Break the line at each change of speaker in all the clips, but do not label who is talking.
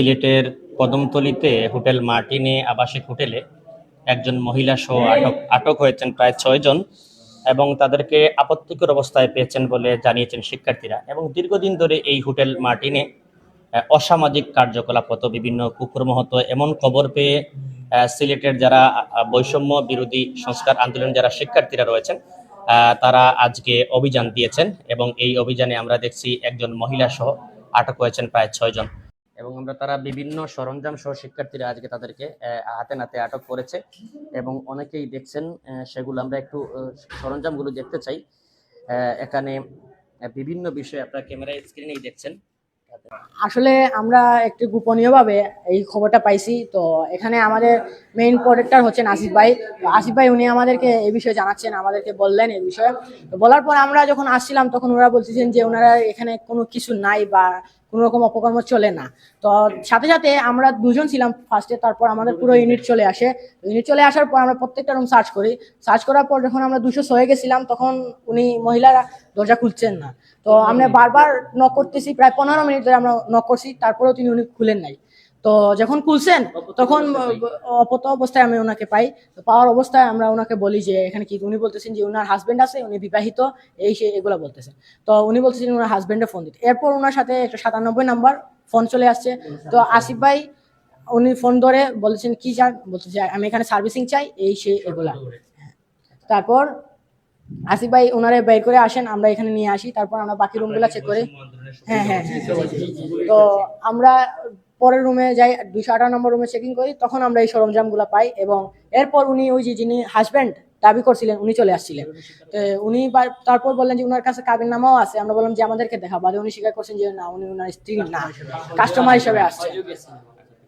সিলেটের কদমতলিতে হোটেল মার্টিনে আবাসিক হোটেলে একজন মহিলা সহ আটক আটক হয়েছেন প্রায় ছয় জন এবং তাদেরকে আপত্তিকর অবস্থায় পেয়েছেন বলে জানিয়েছেন শিক্ষার্থীরা এবং দীর্ঘদিন ধরে এই হোটেল মার্টিনে অসামাজিক কার্যকলাপ হতো, বিভিন্ন কুকুরম হতো এমন খবর পেয়ে সিলেটের যারা বৈষম্য বিরোধী সংস্কার আন্দোলন যারা শিক্ষার্থীরা রয়েছেন তারা আজকে অভিযান দিয়েছেন এবং এই অভিযানে আমরা দেখছি একজন মহিলা সহ আটক হয়েছেন প্রায় ছয় জন। এবং আমরা তারা বিভিন্ন সরঞ্জাম সহ শিক্ষার্থীরা আজকে তাদেরকে হাতে নাতে আটক করেছে এবং অনেকেই দেখছেন সেগুলো আমরা একটু সরঞ্জামগুলো দেখতে চাই। এখানে বিভিন্ন বিষয়ে আপনারা ক্যামেরায় স্ক্রিনেই দেখছেন।
আসলে আমরা একটু গোপনীয়ভাবে এই খবরটা পাইছি। তো এখানে আমাদের মেইন প্রোডাক্টার হচ্ছেন আসিফ ভাই। আসিফ ভাই, উনি আমাদেরকে এই বিষয়ে জানাচ্ছেন, আমাদেরকে বললেন এই বিষয়ে। তো বলার পর আমরা যখন আসছিলাম, তখন ওরা বলতেছেন যে ওনারা এখানে কোনো কিছু নাই বা কোনো রকম অপকর্ম চলে না। তো সাথে সাথে আমরা দুজন ছিলাম ফার্স্টে তারপর আমাদের পুরো ইউনিট চলে আসে। ইউনিট চলে আসার পর আমরা প্রত্যেকটা রুম সার্চ করি। সার্চ করার পর যখন আমরা দুশো ছয়ে গেছিলাম, তখন উনি মহিলারা দরজা খুলছেন না। তো আমরা বারবার নক করতেছি, প্রায় পনেরো মিনিট ধরে আমরা নক করছি, তারপরেও তিনি উনি খুলেন নাই। তো যখন খুলছেন তখন অপত অবস্থায় আমি ওনাকে পাই। তো পাওয়ার অবস্থায় আমরা ওনাকে বলি যে এখানে কি উনি বলতেছেন যে ওনার হাজবেন্ড আছে উনি বিবাহিত এই সে এগুলো বলতেছেন তো উনি বলতেছেন ওনার হাজবেন্ডে ফোন দিতে। এরপর ওনার সাথে একটা সাতানব্বই নাম্বার ফোন চলে আসছে। তো আসিফ ভাই উনি ফোন ধরে বলেছেন কি চান বলছে যে আমি এখানে সার্ভিসিং চাই এই সে এগুলা। তারপর আসিফ ভাই ওনারে বের করে আসেন আমরা এখানে নিয়ে আসি। তারপর আমরা বাকি রুমগুলো চেক করি। হ্যাঁ হ্যাঁ। তো আমরা পরের রুমে যাই দুইশো আঠারো নম্বর রুমে চেকিং করি তখন আমরা এই সরঞ্জামগুলো পাই এবং এরপর উনি ওই যে যিনি হাজব্যান্ড দাবি করছিলেন উনি চলে আসছিলেন। তো উনি তারপর বললেন যে ওনার কাছে কাবিন নামাও আছে। আমরা বললাম যে আমাদেরকে দেখা। বাদে উনি স্বীকার করছেন যে না উনি ওনার স্ত্রী না কাস্টমার হিসেবে আসছে।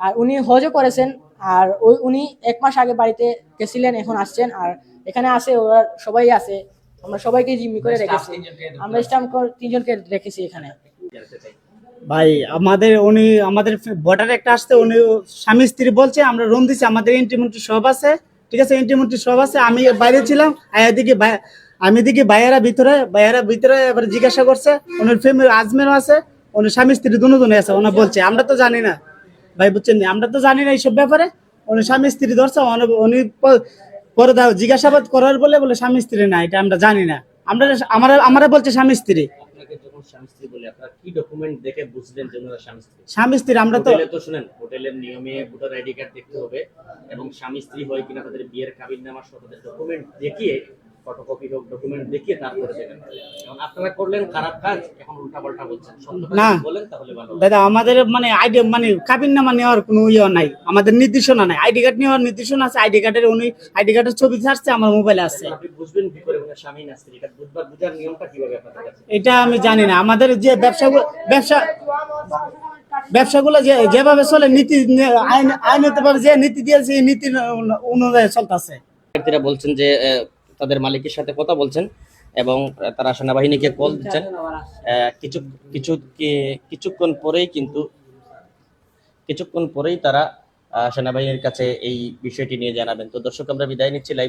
আর উনি হজও করেছেন। আর ওই উনি এক মাস আগে বাড়িতে গেছিলেন এখন আসছেন। আর এখানে আসে ওরা সবাই আছে। আমরা সবাইকে জিম্মি করে রেখেছি। আমরা স্টাম্প তিনজনকে রেখেছি এখানে।
ভাই, আমাদের উনি, আমাদের বর্ডারে একটা আসতে উনি স্বামী স্ত্রী বলছে, আমরা রুম দিছি, আমাদের এন্ট্রিমেন্ট্রি সব আছে, ঠিক আছে? এন্ট্রিমেন্ট্রি সব আছে, আমি বাইরে ছিলাম এদিকে ভাই- আমি দিকে ভাইয়েরা ভিতরে ভাইয়েরা ভিতরে এবার জিজ্ঞাসা করছে ওনার ফ্যামিলি আজমেরও আছে উনি স্বামী স্ত্রী দুজনে আছে ওনা বলছে, আমরা তো জানি না। ভাই, বুঝছেন? আমরা তো জানি না এইসব ব্যাপারে উনি স্বামী স্ত্রী ধরছে, উনি- পরে দাও জিজ্ঞাসাবাদ করার বলে বলে স্বামী স্ত্রী না এটা আমরা জানি না। আমরা আমরা, আমারা বলছে স্বামী স্ত্রী।
স্বামী স্ত্রী বলে আপনারা কি ডকুমেন্ট দেখে বুঝলেন যে ওনারা স্বামী স্ত্রী
স্বামী স্ত্রী আমরা তো
তো শুনেন হোটেলের নিয়মে ভোটার আইডি কার্ড দেখতে হবে এবং স্বামী স্ত্রী হয় কিনা তাদের বিয়ের কাবিন নামা সহ তাদের ডকুমেন্ট দেখিয়ে ফটোকপি হোক ডকুমেন্ট দেখিয়ে তারপরে দেবেন এখন আপনারা করলেন খারাপ কাজ এখন উল্টা বলছেন।
না।
বলেন তাহলে ভালো
দাদা আমাদের মানে আইডি মানে কাবিন নামা নেওয়ার কোনো ইয়ে নাই। আমাদের নির্দেশনা নাই। আইডি কার্ড নেওয়ার নির্দেশনা আছে। আইডি কার্ডের উনি আইডি কার্ডের ছবি ছাড়ছে আমার মোবাইলে আছে।
আপনি বুঝবেন কি করে ওনার স্বামী না স্ত্রী এটা বুঝবার বুঝার নিয়মটা কীভাবে আপনাদের কাছে
এটা আমি জানি না। আমাদের যে ব্যবসা ব্যবসা ব্যবসাগুলো যে যেভাবে চলে নীতি আইন আইনত ভাবে যে নীতি দিয়েছে এই নীতি অনুযায়ী চলতেছে।
বলছেন যে তাদের মালিকের সাথে কথা বলছেন এবং তারা সেনাবাহিনীকে কল দিচ্ছেন। কিছু কিছু কিছুক্ষণ পরেই কিন্তু, কিছুক্ষণ পরেই তারা সেনাবাহিনীর কাছে এই বিষয়টি নিয়ে জানাবেন। তো দর্শক, আমরা বিদায় নিচ্ছি। লাইভ